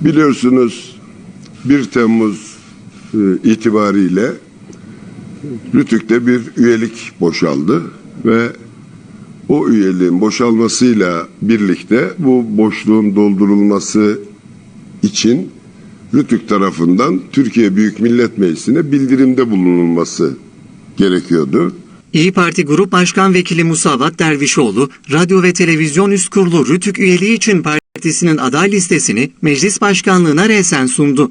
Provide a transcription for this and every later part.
Biliyorsunuz 1 Temmuz e, itibariyle Rütük'te bir üyelik boşaldı ve o üyeliğin boşalmasıyla birlikte bu boşluğun doldurulması için Rütük tarafından Türkiye Büyük Millet Meclisi'ne bildirimde bulunulması gerekiyordu. İyi Parti Grup Başkan Vekili Musavat Dervişoğlu, Radyo ve Televizyon Üst Kurulu Rütük üyeliği için partisinin aday listesini meclis başkanlığına resen sundu.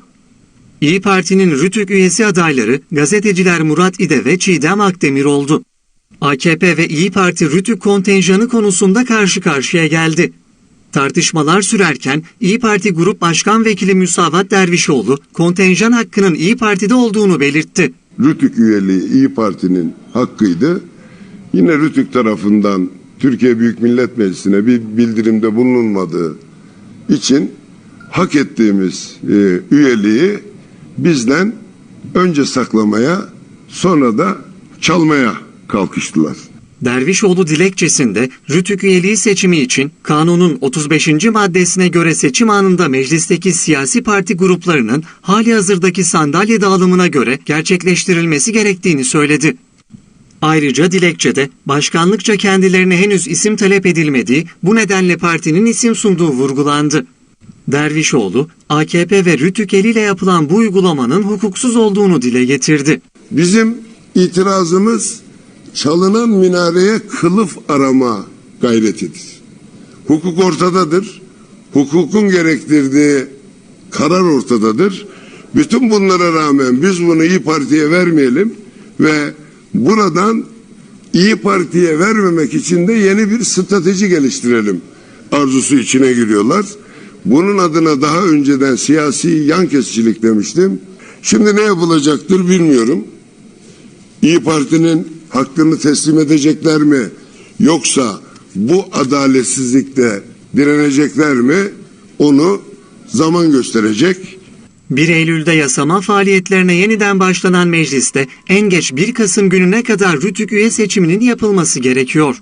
İyi Parti'nin Rütük üyesi adayları gazeteciler Murat İde ve Çiğdem Akdemir oldu. AKP ve İyi Parti Rütük kontenjanı konusunda karşı karşıya geldi. Tartışmalar sürerken İyi Parti Grup Başkan Vekili Musavat Dervişoğlu kontenjan hakkının İyi Parti'de olduğunu belirtti. Rütük üyeliği İyi Parti'nin hakkıydı. Yine Rütük tarafından Türkiye Büyük Millet Meclisi'ne bir bildirimde bulunulmadığı için hak ettiğimiz e, üyeliği bizden önce saklamaya sonra da çalmaya kalkıştılar. Dervişoğlu dilekçesinde Rütük üyeliği seçimi için kanunun 35. maddesine göre seçim anında meclisteki siyasi parti gruplarının hali hazırdaki sandalye dağılımına göre gerçekleştirilmesi gerektiğini söyledi. Ayrıca dilekçede başkanlıkça kendilerine henüz isim talep edilmediği bu nedenle partinin isim sunduğu vurgulandı. Dervişoğlu, AKP ve Rütük eliyle yapılan bu uygulamanın hukuksuz olduğunu dile getirdi. Bizim itirazımız çalınan minareye kılıf arama gayretidir. Hukuk ortadadır. Hukukun gerektirdiği karar ortadadır. Bütün bunlara rağmen biz bunu İyi Parti'ye vermeyelim ve buradan İyi Parti'ye vermemek için de yeni bir strateji geliştirelim arzusu içine giriyorlar. Bunun adına daha önceden siyasi yan kesicilik demiştim. Şimdi ne yapılacaktır bilmiyorum. İyi Parti'nin hakkını teslim edecekler mi? Yoksa bu adaletsizlikte direnecekler mi? Onu zaman gösterecek. 1 Eylül'de yasama faaliyetlerine yeniden başlanan mecliste en geç 1 Kasım gününe kadar Rütük üye seçiminin yapılması gerekiyor.